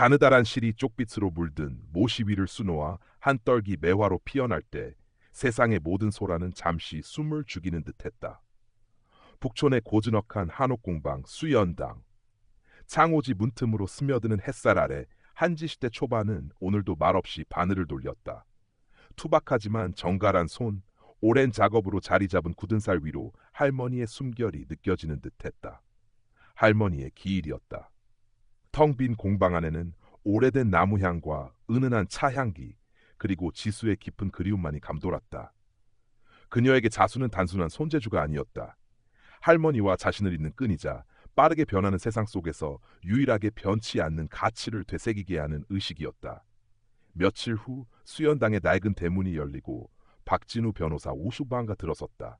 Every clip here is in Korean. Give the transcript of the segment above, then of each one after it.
가느다란 실이 쪽빛으로 물든 모시 위를 수놓아 한 떨기 매화로 피어날 때 세상의 모든 소라는 잠시 숨을 죽이는 듯했다. 북촌의 고즈넉한 한옥공방 수연당 창호지 문틈으로 스며드는 햇살 아래 한지시대 초반은 오늘도 말없이 바늘을 돌렸다. 투박하지만 정갈한 손, 오랜 작업으로 자리 잡은 굳은 살 위로 할머니의 숨결이 느껴지는 듯했다. 할머니의 기일이었다. 텅 빈 공방 안에는 오래된 나무 향과 은은한 차 향기, 그리고 지수의 깊은 그리움만이 감돌았다. 그녀에게 자수는 단순한 손재주가 아니었다. 할머니와 자신을 잇는 끈이자 빠르게 변하는 세상 속에서 유일하게 변치 않는 가치를 되새기게 하는 의식이었다. 며칠 후 수연당의 낡은 대문이 열리고 박진우 변호사 우슈방가 들어섰다.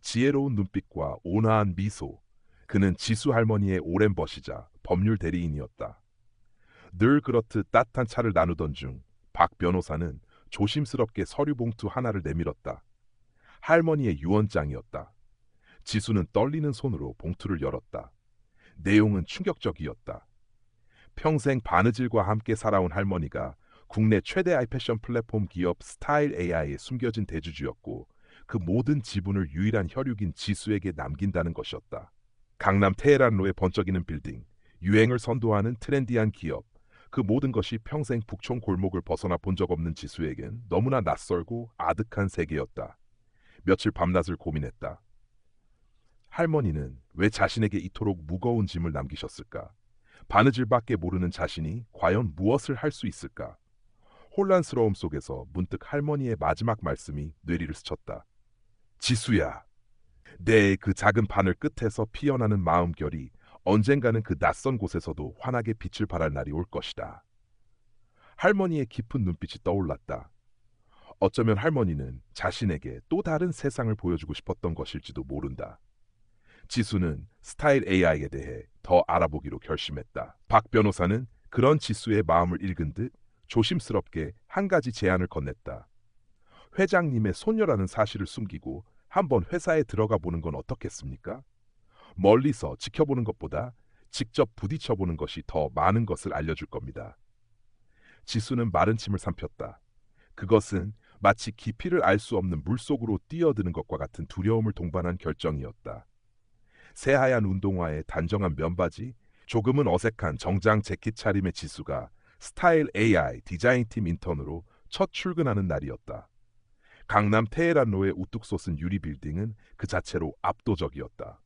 지혜로운 눈빛과 온화한 미소, 그는 지수 할머니의 오랜 벗이자 법률 대리인이었다. 늘 그렇듯 따뜻한 차를 나누던 중 박 변호사는 조심스럽게 서류 봉투 하나를 내밀었다. 할머니의 유언장이었다. 지수는 떨리는 손으로 봉투를 열었다. 내용은 충격적이었다. 평생 바느질과 함께 살아온 할머니가 국내 최대 아이 패션 플랫폼 기업 스타일 AI에 숨겨진 대주주였고 그 모든 지분을 유일한 혈육인 지수에게 남긴다는 것이었다. 강남 테헤란로의 번쩍이는 빌딩, 유행을 선도하는 트렌디한 기업, 그 모든 것이 평생 북촌 골목을 벗어나 본 적 없는 지수에겐 너무나 낯설고 아득한 세계였다. 며칠 밤낮을 고민했다. 할머니는 왜 자신에게 이토록 무거운 짐을 남기셨을까? 바느질밖에 모르는 자신이 과연 무엇을 할 수 있을까? 혼란스러움 속에서 문득 할머니의 마지막 말씀이 뇌리를 스쳤다. 지수야, 내 그 작은 바늘 끝에서 피어나는 마음결이 언젠가는 그 낯선 곳에서도 환하게 빛을 발할 날이 올 것이다. 할머니의 깊은 눈빛이 떠올랐다. 어쩌면 할머니는 자신에게 또 다른 세상을 보여주고 싶었던 것일지도 모른다. 지수는 스타일 AI에 대해 더 알아보기로 결심했다. 박 변호사는 그런 지수의 마음을 읽은 듯 조심스럽게 한 가지 제안을 건넸다. 회장님의 소녀라는 사실을 숨기고 한번 회사에 들어가 보는 건 어떻겠습니까? 멀리서 지켜보는 것보다 직접 부딪혀보는 것이 더 많은 것을 알려줄 겁니다. 지수는 마른 침을 삼켰다. 그것은 마치 깊이를 알 수 없는 물속으로 뛰어드는 것과 같은 두려움을 동반한 결정이었다. 새하얀 운동화에 단정한 면바지, 조금은 어색한 정장 재킷 차림의 지수가 스타일 AI 디자인팀 인턴으로 첫 출근하는 날이었다. 강남 테헤란로의 우뚝 솟은 유리 빌딩은 그 자체로 압도적이었다.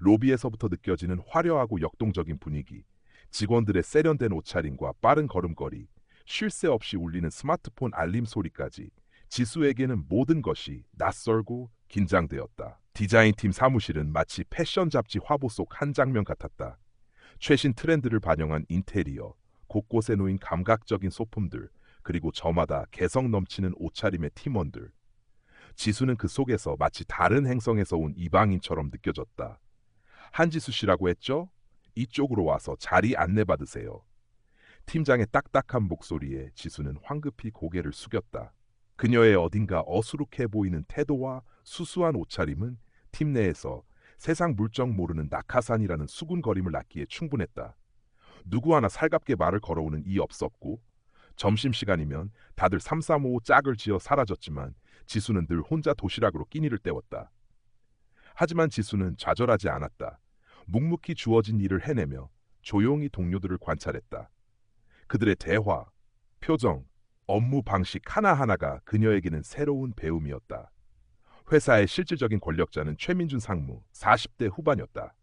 로비에서부터 느껴지는 화려하고 역동적인 분위기, 직원들의 세련된 옷차림과 빠른 걸음걸이, 쉴 새 없이 울리는 스마트폰 알림 소리까지 지수에게는 모든 것이 낯설고 긴장되었다. 디자인팀 사무실은 마치 패션 잡지 화보 속 한 장면 같았다. 최신 트렌드를 반영한 인테리어, 곳곳에 놓인 감각적인 소품들, 그리고 저마다 개성 넘치는 옷차림의 팀원들. 지수는 그 속에서 마치 다른 행성에서 온 이방인처럼 느껴졌다. 한지수 씨라고 했죠? 이쪽으로 와서 자리 안내 받으세요. 팀장의 딱딱한 목소리에 지수는 황급히 고개를 숙였다. 그녀의 어딘가 어수룩해 보이는 태도와 수수한 옷차림은 팀 내에서 세상 물정 모르는 낙하산이라는 수군거림을 낳기에 충분했다. 누구 하나 살갑게 말을 걸어오는 이 없었고 점심시간이면 다들 삼삼오오 짝을 지어 사라졌지만 지수는 늘 혼자 도시락으로 끼니를 때웠다. 하지만 지수는 좌절하지 않았다. 묵묵히 주어진 일을 해내며 조용히 동료들을 관찰했다. 그들의 대화, 표정, 업무 방식 하나하나가 그녀에게는 새로운 배움이었다. 회사의 실질적인 권력자는 최민준 상무, 40대 후반이었다.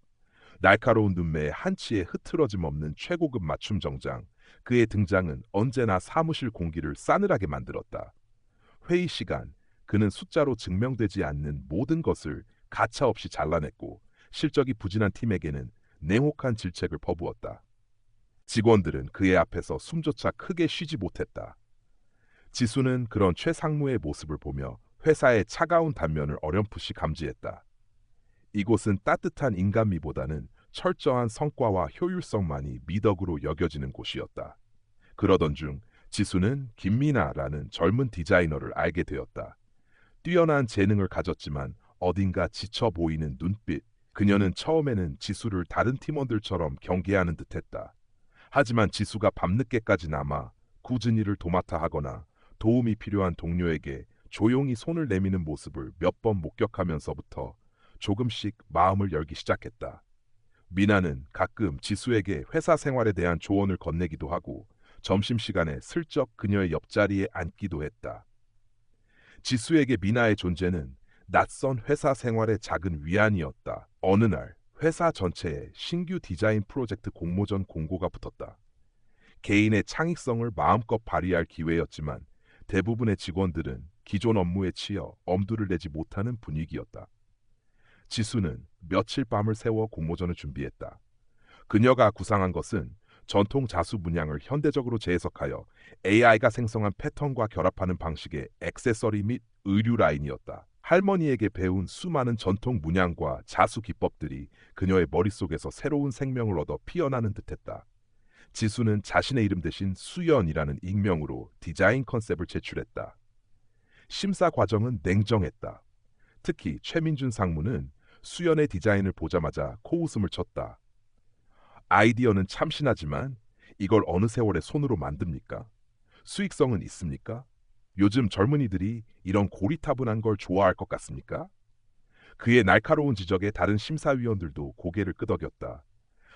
날카로운 눈매에 한치의 흐트러짐 없는 최고급 맞춤 정장, 그의 등장은 언제나 사무실 공기를 싸늘하게 만들었다. 회의 시간, 그는 숫자로 증명되지 않는 모든 것을 가차없이 잘라냈고 실적이 부진한 팀에게는 냉혹한 질책을 퍼부었다. 직원들은 그의 앞에서 숨조차 크게 쉬지 못했다. 지수는 그런 최상무의 모습을 보며 회사의 차가운 단면을 어렴풋이 감지했다. 이곳은 따뜻한 인간미보다는 철저한 성과와 효율성만이 미덕으로 여겨지는 곳이었다. 그러던 중 지수는 김미나라는 젊은 디자이너를 알게 되었다. 뛰어난 재능을 가졌지만 어딘가 지쳐 보이는 눈빛. 그녀는 처음에는 지수를 다른 팀원들처럼 경계하는 듯했다. 하지만 지수가 밤늦게까지 남아 일을 도맡아 하거나 도움이 필요한 동료에게 조용히 손을 내미는 모습을 몇 번 목격하면서부터 조금씩 마음을 열기 시작했다. 미나는 가끔 지수에게 회사 생활에 대한 조언을 건네기도 하고 점심시간에 슬쩍 그녀의 옆자리에 앉기도 했다. 지수에게 미나의 존재는 낯선 회사 생활의 작은 위안이었다. 어느 날 회사 전체에 신규 디자인 프로젝트 공모전 공고가 붙었다. 개인의 창의성을 마음껏 발휘할 기회였지만 대부분의 직원들은 기존 업무에 치여 엄두를 내지 못하는 분위기였다. 지수는 며칠 밤을 새워 공모전을 준비했다. 그녀가 구상한 것은 전통 자수 문양을 현대적으로 재해석하여 AI가 생성한 패턴과 결합하는 방식의 액세서리 및 의류 라인이었다. 할머니에게 배운 수많은 전통 문양과 자수 기법들이 그녀의 머릿속에서 새로운 생명을 얻어 피어나는 듯했다. 지수는 자신의 이름 대신 수연이라는 익명으로 디자인 컨셉을 제출했다. 심사 과정은 냉정했다. 특히 최민준 상무는 수연의 디자인을 보자마자 코웃음을 쳤다. 아이디어는 참신하지만 이걸 어느 세월에 손으로 만듭니까? 수익성은 있습니까? 요즘 젊은이들이 이런 고리타분한 걸 좋아할 것 같습니까? 그의 날카로운 지적에 다른 심사위원들도 고개를 끄덕였다.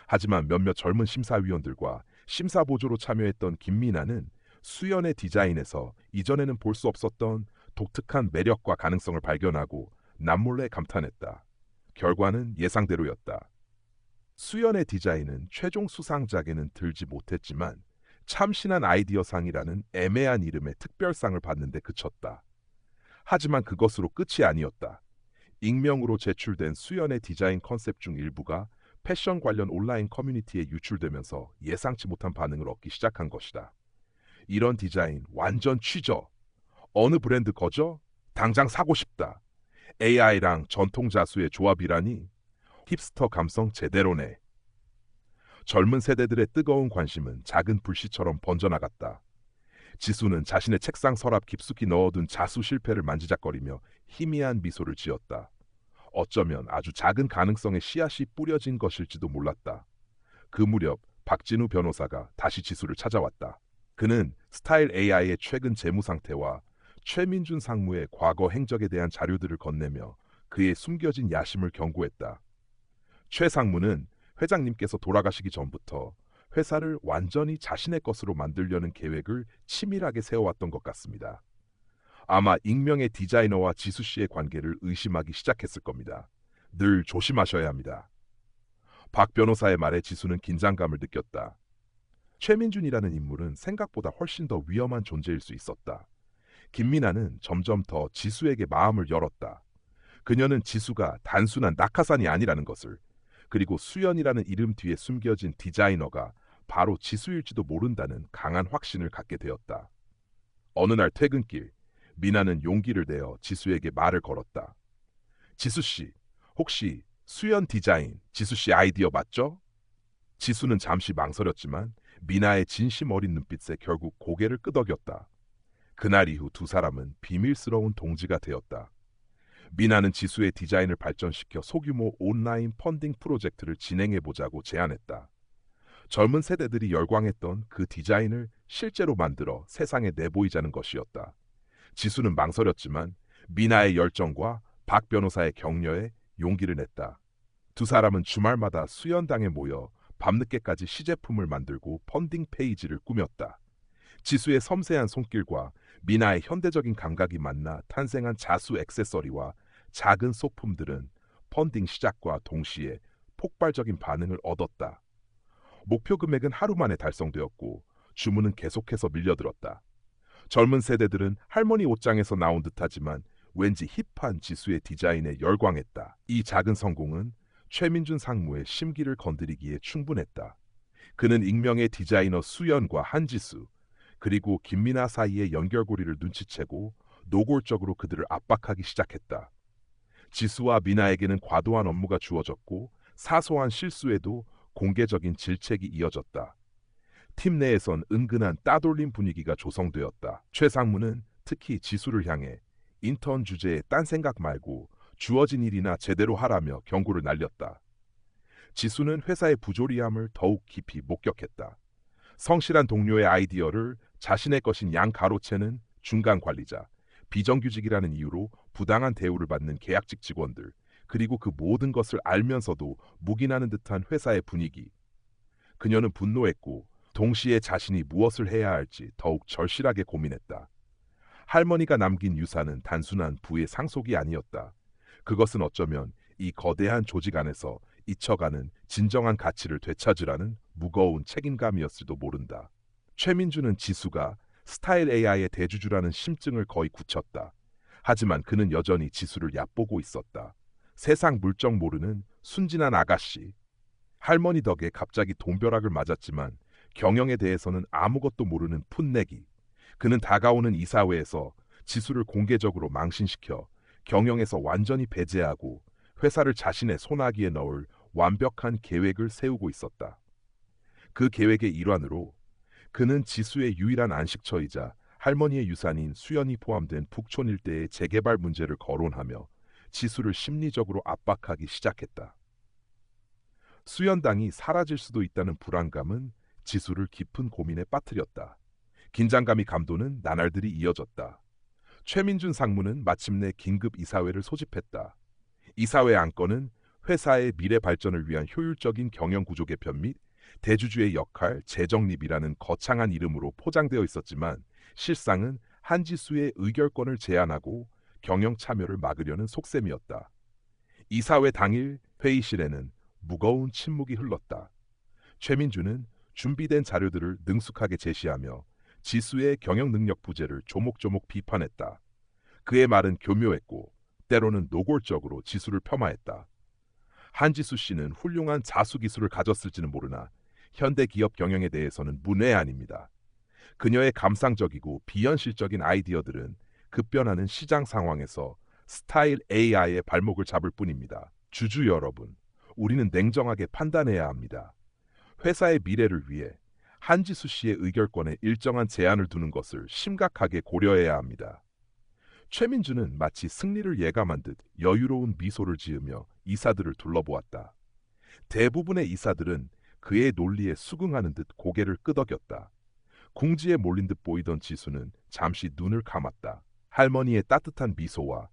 하지만 몇몇 젊은 심사위원들과 심사보조로 참여했던 김미나는 수연의 디자인에서 이전에는 볼 수 없었던 독특한 매력과 가능성을 발견하고 남몰래 감탄했다. 결과는 예상대로였다. 수연의 디자인은 최종 수상작에는 들지 못했지만 참신한 아이디어상이라는 애매한 이름의 특별상을 받는데 그쳤다. 하지만 그것으로 끝이 아니었다. 익명으로 제출된 수연의 디자인 컨셉 중 일부가 패션 관련 온라인 커뮤니티에 유출되면서 예상치 못한 반응을 얻기 시작한 것이다. 이런 디자인 완전 취저. 어느 브랜드 거죠? 당장 사고 싶다. AI랑 전통 자수의 조합이라니 힙스터 감성 제대로네. 젊은 세대들의 뜨거운 관심은 작은 불씨처럼 번져나갔다. 지수는 자신의 책상 서랍 깊숙이 넣어둔 자수 실패를 만지작거리며 희미한 미소를 지었다. 어쩌면 아주 작은 가능성의 씨앗이 뿌려진 것일지도 몰랐다. 그 무렵 박진우 변호사가 다시 지수를 찾아왔다. 그는 스타일 AI의 최근 재무 상태와 최민준 상무의 과거 행적에 대한 자료들을 건네며 그의 숨겨진 야심을 경고했다. 최 상무는 회장님께서 돌아가시기 전부터 회사를 완전히 자신의 것으로 만들려는 계획을 치밀하게 세워왔던 것 같습니다. 아마 익명의 디자이너와 지수 씨의 관계를 의심하기 시작했을 겁니다. 늘 조심하셔야 합니다. 박 변호사의 말에 지수는 긴장감을 느꼈다. 최민준이라는 인물은 생각보다 훨씬 더 위험한 존재일 수 있었다. 김민아는 점점 더 지수에게 마음을 열었다. 그녀는 지수가 단순한 낙하산이 아니라는 것을 그리고 수연이라는 이름 뒤에 숨겨진 디자이너가 바로 지수일지도 모른다는 강한 확신을 갖게 되었다. 어느 날 퇴근길 미나는 용기를 내어 지수에게 말을 걸었다. 지수 씨, 혹시 수연 디자인 지수 씨 아이디어 맞죠? 지수는 잠시 망설였지만 미나의 진심 어린 눈빛에 결국 고개를 끄덕였다. 그날 이후 두 사람은 비밀스러운 동지가 되었다. 미나는 지수의 디자인을 발전시켜 소규모 온라인 펀딩 프로젝트를 진행해 보자고 제안했다. 젊은 세대들이 열광했던 그 디자인을 실제로 만들어 세상에 내보이자는 것이었다. 지수는 망설였지만 미나의 열정과 박 변호사의 격려에 용기를 냈다. 두 사람은 주말마다 수연당에 모여 밤늦게까지 시제품을 만들고 펀딩 페이지를 꾸몄다. 지수의 섬세한 손길과 미나의 현대적인 감각이 만나 탄생한 자수 액세서리와 작은 소품들은 펀딩 시작과 동시에 폭발적인 반응을 얻었다. 목표 금액은 하루 만에 달성되었고 주문은 계속해서 밀려들었다. 젊은 세대들은 할머니 옷장에서 나온 듯하지만 왠지 힙한 지수의 디자인에 열광했다. 이 작은 성공은 최민준 상무의 심기를 건드리기에 충분했다. 그는 익명의 디자이너 수연과 한지수 그리고 김민아 사이의 연결고리를 눈치채고 노골적으로 그들을 압박하기 시작했다. 지수와 미나에게는 과도한 업무가 주어졌고 사소한 실수에도 공개적인 질책이 이어졌다. 팀 내에선 은근한 따돌림 분위기가 조성되었다. 최상무는 특히 지수를 향해 인턴 주제에 딴 생각 말고 주어진 일이나 제대로 하라며 경고를 날렸다. 지수는 회사의 부조리함을 더욱 깊이 목격했다. 성실한 동료의 아이디어를 자신의 것인 양 가로채는 중간 관리자, 비정규직이라는 이유로 부당한 대우를 받는 계약직 직원들, 그리고 그 모든 것을 알면서도 묵인하는 듯한 회사의 분위기. 그녀는 분노했고 동시에 자신이 무엇을 해야 할지 더욱 절실하게 고민했다. 할머니가 남긴 유산은 단순한 부의 상속이 아니었다. 그것은 어쩌면 이 거대한 조직 안에서 잊혀가는 진정한 가치를 되찾으라는 무거운 책임감이었을도 모른다. 최민주는 지수가 스타일 AI의 대주주라는 심증을 거의 굳혔다. 하지만 그는 여전히 지수를 얕보고 있었다. 세상 물정 모르는 순진한 아가씨. 할머니 덕에 갑자기 돈벼락을 맞았지만 경영에 대해서는 아무것도 모르는 풋내기. 그는 다가오는 이사회에서 지수를 공개적으로 망신시켜 경영에서 완전히 배제하고 회사를 자신의 손아귀에 넣을 완벽한 계획을 세우고 있었다. 그 계획의 일환으로 그는 지수의 유일한 안식처이자 할머니의 유산인 수연이 포함된 북촌 일대의 재개발 문제를 거론하며 지수를 심리적으로 압박하기 시작했다. 수연당이 사라질 수도 있다는 불안감은 지수를 깊은 고민에 빠뜨렸다. 긴장감이 감도는 나날들이 이어졌다. 최민준 상무는 마침내 긴급 이사회를 소집했다. 이사회 안건은 회사의 미래 발전을 위한 효율적인 경영 구조 개편 및 대주주의 역할 재정립이라는 거창한 이름으로 포장되어 있었지만 실상은 한지수의 의결권을 제한하고 경영 참여를 막으려는 속셈이었다. 이사회 당일 회의실에는 무거운 침묵이 흘렀다. 최민주는 준비된 자료들을 능숙하게 제시하며 지수의 경영 능력 부재를 조목조목 비판했다. 그의 말은 교묘했고 때로는 노골적으로 지수를 폄하했다. 한지수 씨는 훌륭한 자수 기술을 가졌을지는 모르나 현대 기업 경영에 대해서는 문외한입니다. 그녀의 감상적이고 비현실적인 아이디어들은 급변하는 시장 상황에서 스타일 AI의 발목을 잡을 뿐입니다. 주주 여러분, 우리는 냉정하게 판단해야 합니다. 회사의 미래를 위해 한지수 씨의 의결권에 일정한 제한을 두는 것을 심각하게 고려해야 합니다. 최민주는 마치 승리를 예감한 듯 여유로운 미소를 지으며 이사들을 둘러보았다. 대부분의 이사들은 그의 논리에 수긍하는 듯 고개를 끄덕였다. 궁지에 몰린 듯 보이던 지수는 잠시 눈을 감았다. 할머니의 따뜻한 미소와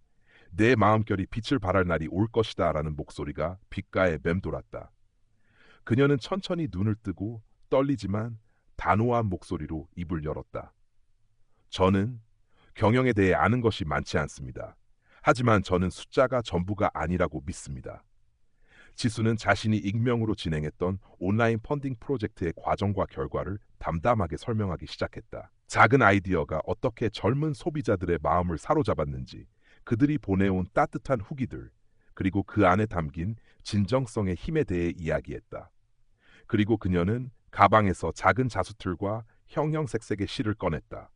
내 마음결이 빛을 발할 날이 올 것이다 라는 목소리가 귓가에 맴돌았다. 그녀는 천천히 눈을 뜨고 떨리지만 단호한 목소리로 입을 열었다. 저는 경영에 대해 아는 것이 많지 않습니다. 하지만 저는 숫자가 전부가 아니라고 믿습니다. 지수는 자신이 익명으로 진행했던 온라인 펀딩 프로젝트의 과정과 결과를 담담하게 설명하기 시작했다. 작은 아이디어가 어떻게 젊은 소비자들의 마음을 사로잡았는지, 그들이 보내온 따뜻한 후기들, 그리고 그 안에 담긴 진정성의 힘에 대해 이야기했다. 그리고 그녀는 가방에서 작은 자수틀과 형형색색의 실을 꺼냈다.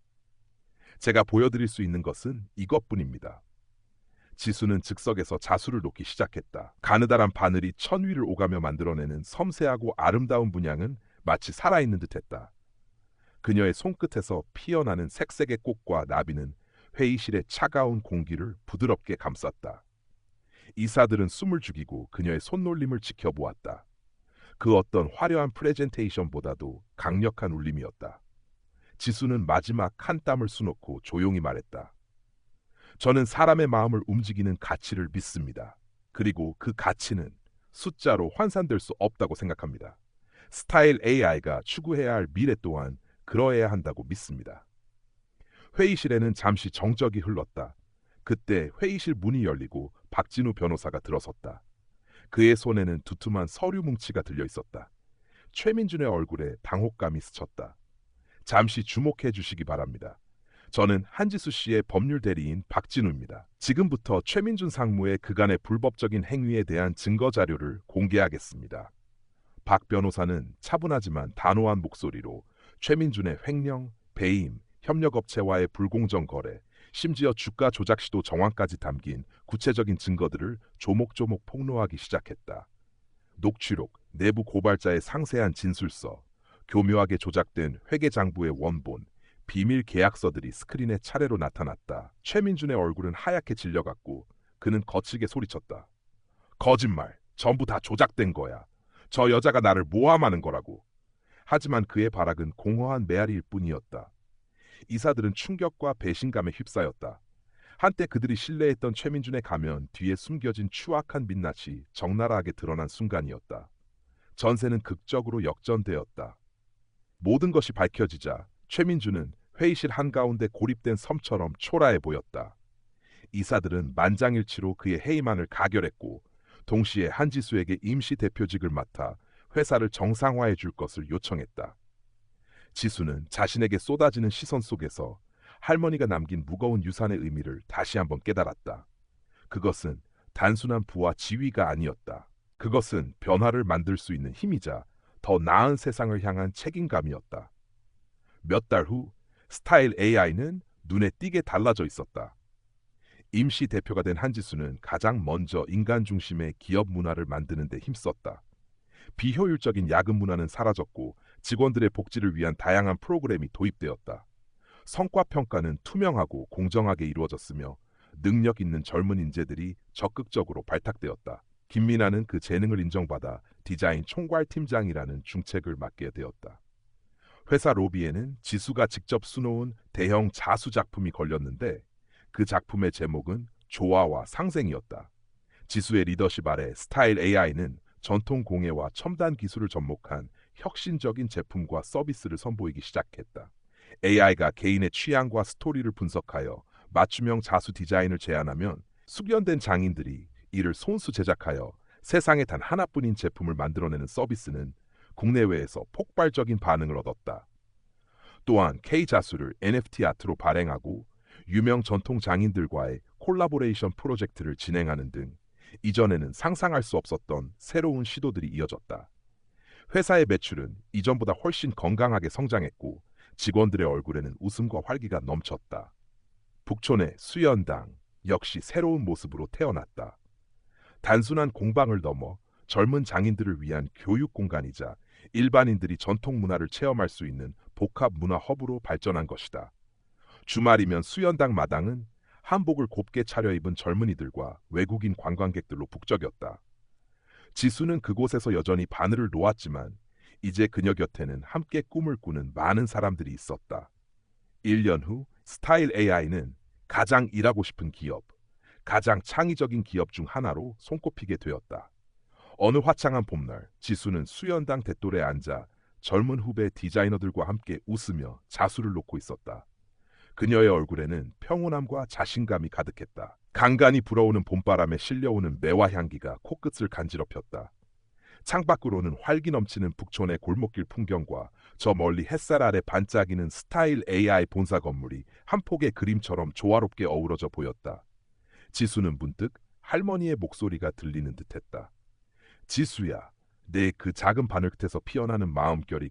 제가 보여드릴 수 있는 것은 이것뿐입니다. 지수는 즉석에서 자수를 놓기 시작했다. 가느다란 바늘이 천 위를 오가며 만들어내는 섬세하고 아름다운 문양은 마치 살아있는 듯했다. 그녀의 손끝에서 피어나는 색색의 꽃과 나비는 회의실의 차가운 공기를 부드럽게 감쌌다. 이사들은 숨을 죽이고 그녀의 손놀림을 지켜보았다. 그 어떤 화려한 프레젠테이션보다도 강력한 울림이었다. 지수는 마지막 한 땀을 수놓고 조용히 말했다. 저는 사람의 마음을 움직이는 가치를 믿습니다. 그리고 그 가치는 숫자로 환산될 수 없다고 생각합니다. 스타일 AI가 추구해야 할 미래 또한 그러해야 한다고 믿습니다. 회의실에는 잠시 정적이 흘렀다. 그때 회의실 문이 열리고 박진우 변호사가 들어섰다. 그의 손에는 두툼한 서류 뭉치가 들려 있었다. 최민준의 얼굴에 당혹감이 스쳤다. 잠시 주목해 주시기 바랍니다. 저는 한지수 씨의 법률 대리인 박진우입니다. 지금부터 최민준 상무의 그간의 불법적인 행위에 대한 증거 자료를 공개하겠습니다. 박 변호사는 차분하지만 단호한 목소리로 최민준의 횡령, 배임, 협력업체와의 불공정 거래, 심지어 주가 조작 시도 정황까지 담긴 구체적인 증거들을 조목조목 폭로하기 시작했다. 녹취록, 내부 고발자의 상세한 진술서, 교묘하게 조작된 회계장부의 원본, 비밀 계약서들이 스크린에 차례로 나타났다. 최민준의 얼굴은 하얗게 질려갔고 그는 거칠게 소리쳤다. 거짓말. 전부 다 조작된 거야. 저 여자가 나를 모함하는 거라고. 하지만 그의 발악은 공허한 메아리일 뿐이었다. 이사들은 충격과 배신감에 휩싸였다. 한때 그들이 신뢰했던 최민준의 가면 뒤에 숨겨진 추악한 민낯이 적나라하게 드러난 순간이었다. 전세는 극적으로 역전되었다. 모든 것이 밝혀지자 최민준은 회의실 한가운데 고립된 섬처럼 초라해 보였다. 이사들은 만장일치로 그의 해임안을 가결했고 동시에 한지수에게 임시 대표직을 맡아 회사를 정상화해 줄 것을 요청했다. 지수는 자신에게 쏟아지는 시선 속에서 할머니가 남긴 무거운 유산의 의미를 다시 한번 깨달았다. 그것은 단순한 부와 지위가 아니었다. 그것은 변화를 만들 수 있는 힘이자 더 나은 세상을 향한 책임감이었다. 몇 달 후 스타일 AI는 눈에 띄게 달라져 있었다. 임시 대표가 된 한지수는 가장 먼저 인간 중심의 기업 문화를 만드는 데 힘썼다. 비효율적인 야근 문화는 사라졌고 직원들의 복지를 위한 다양한 프로그램이 도입되었다. 성과 평가는 투명하고 공정하게 이루어졌으며 능력 있는 젊은 인재들이 적극적으로 발탁되었다. 김민아는 그 재능을 인정받아 디자인 총괄팀장이라는 중책을 맡게 되었다. 회사 로비에는 지수가 직접 수놓은 대형 자수 작품이 걸렸는데 그 작품의 제목은 조화와 상생이었다. 지수의 리더십 아래 스타일 AI는 전통 공예와 첨단 기술을 접목한 혁신적인 제품과 서비스를 선보이기 시작했다. AI가 개인의 취향과 스토리를 분석하여 맞춤형 자수 디자인을 제안하면 숙련된 장인들이 이를 손수 제작하여 세상에 단 하나뿐인 제품을 만들어내는 서비스는 국내외에서 폭발적인 반응을 얻었다. 또한 K자수를 NFT 아트로 발행하고 유명 전통 장인들과의 콜라보레이션 프로젝트를 진행하는 등 이전에는 상상할 수 없었던 새로운 시도들이 이어졌다. 회사의 매출은 이전보다 훨씬 건강하게 성장했고 직원들의 얼굴에는 웃음과 활기가 넘쳤다. 북촌의 수연당 역시 새로운 모습으로 태어났다. 단순한 공방을 넘어 젊은 장인들을 위한 교육 공간이자 일반인들이 전통 문화를 체험할 수 있는 복합 문화 허브로 발전한 것이다. 주말이면 수연당 마당은 한복을 곱게 차려입은 젊은이들과 외국인 관광객들로 북적였다. 지수는 그곳에서 여전히 바늘을 놓았지만 이제 그녀 곁에는 함께 꿈을 꾸는 많은 사람들이 있었다. 1년 후 스타일 AI는 가장 일하고 싶은 기업, 가장 창의적인 기업 중 하나로 손꼽히게 되었다. 어느 화창한 봄날 지수는 수연당 대돌에 앉아 젊은 후배 디자이너들과 함께 웃으며 자수를 놓고 있었다. 그녀의 얼굴에는 평온함과 자신감이 가득했다. 간간히 불어오는 봄바람에 실려오는 매화 향기가 코끝을 간지럽혔다. 창밖으로는 활기 넘치는 북촌의 골목길 풍경과 저 멀리 햇살 아래 반짝이는 스타일 AI 본사 건물이 한 폭의 그림처럼 조화롭게 어우러져 보였다. 지수는 문득 할머니의 목소리가 들리는 듯했다. 지수야, 내 그 작은 바늘 끝에서 피어나는 마음결이